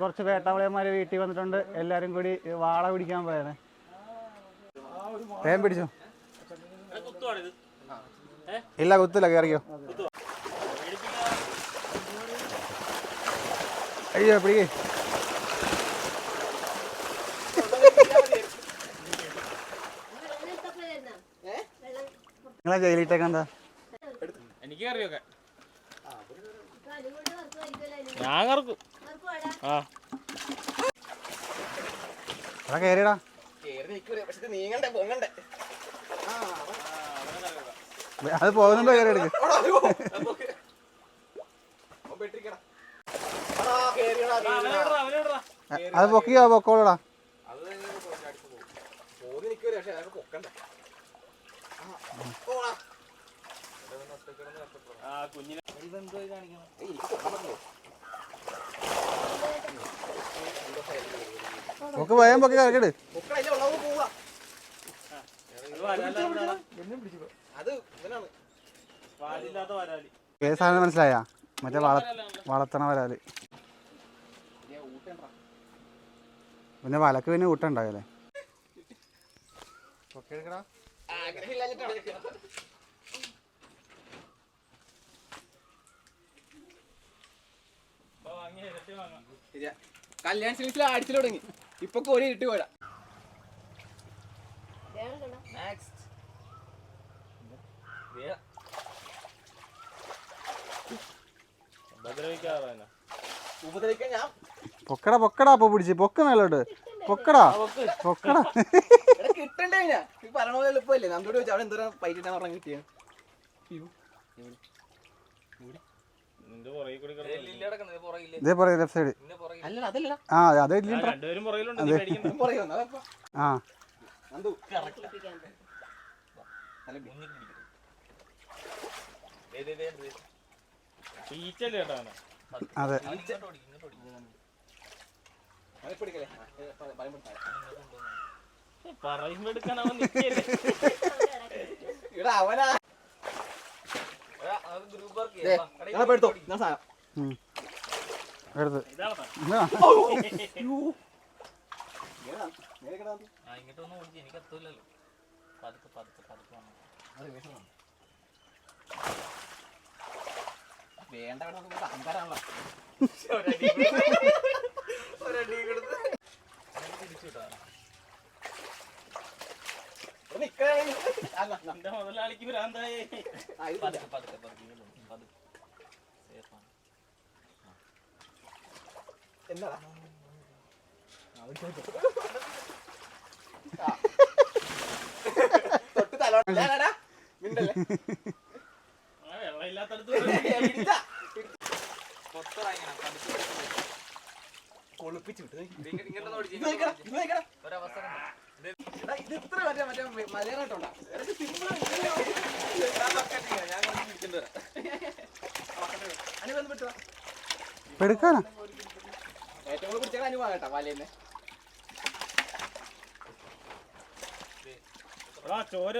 കുറച്ച് വേട്ടാവളിയന്മാർ വീട്ടിൽ വന്നിട്ടുണ്ട്. എല്ലാരും കൂടി വാള പിടിക്കാൻ പോയാണ്. തേൻ പിടിച്ചോ. ഇല്ല കുത്തില്ല കയറിയോ അയ്യോ പിടിക്കേ. നിങ്ങളെ ജയിലിട്ടേക്ക് എന്താ? എനിക്ക് അറിയൊക്കെ. ഞാൻ കറക്കും. ആ. അവിടെ കേറിയടാ. നീങ്ങണ്ടേ പൊങ്ങണ്ടേ? അത് പോകുന്നുണ്ടോ കയറി എടുക്ക്? അത് പൊക്കിയോ പൊക്കോളടാ. പോന്ന് നിൽക്കുമല്ലോ പക്ഷെ അതൊക്കെ പൊക്കണ്ടേ. പോടാ ആ കുഞ്ഞിനെ ഇതെന്തോ കാണിക്കണം എനിക്ക് പൊക്കാൻ പറ്റില്ലേ പൊക്ക് ഭയം പൊക്കി കറക്കിട് പൊക്കടല്ലേ ഉള്ളത് പോവാ അത് വരാലാ അത് ഇവനാണ് പാലില്ലാത്ത വരാലി ഏത് സാധനം മനസ്സിലായ? മറ്റേ വള വളർത്തണ വരാൽ. പിന്നെ വലക്ക് പിന്നെ ഊട്ടുണ്ടാവില്ലേ ആഗ്രഹമില്ലാഞ്ഞിട്ടാണ്. എടുക്കടാ കല്യാൺ സിൽസിൽ അടിച്ചു തുടങ്ങി. ഇപ്പൊ കോരി ഇട്ട് പോരാ. പൊക്കടാ പൊക്കടാ അപ്പൊ പിടിച്ച്. പൊക്ക മേലോട്ട്. പൊക്കടാ. പൊക്കടാ. കിട്ടണ്ടേ ഞാൻ ഈ പറഞ്ഞ പോലെ എളുപ്പമല്ലേ നമ്മോട് ചോദിച്ചാൽ അവിടെ എന്തോരം പൈറ്റിട്ടാണ് പറഞ്ഞ കിട്ടിയത് നിന്റെ പുറകെ കൂടി കിടന്നു ഇതേ ലെഫ്റ്റ് സൈഡ് ആ അതേ ആ. അതെ. പറയുമ്പോ എടുക്കാൻ അവനാ. ഗ്രൂപ്പ് ഇവിടെ അവനാ എടുത്തോ ഞാൻ സാധനം. എടുത്ത്. മുതലാളിക്ക് ഭ്രാന്തായി. പതുക്കെ പതുക്കെ പതുക്കെ. പതുക്കെ Safe എന്താടാ തൊട്ട് തല മിണ്ടല്ലേ. കൊളുപ്പിച്ച്. ഇത് ഇത്ര മറ്റേ മറ്റേ മലയാളം ഇട്ടോണ്ടാ. ഇടയ്ക്ക് simple ഏറ്റവും കൂടുതൽ പിടിച്ച അനുവാ കേട്ടാ വലയെന്ന് ആ ചോര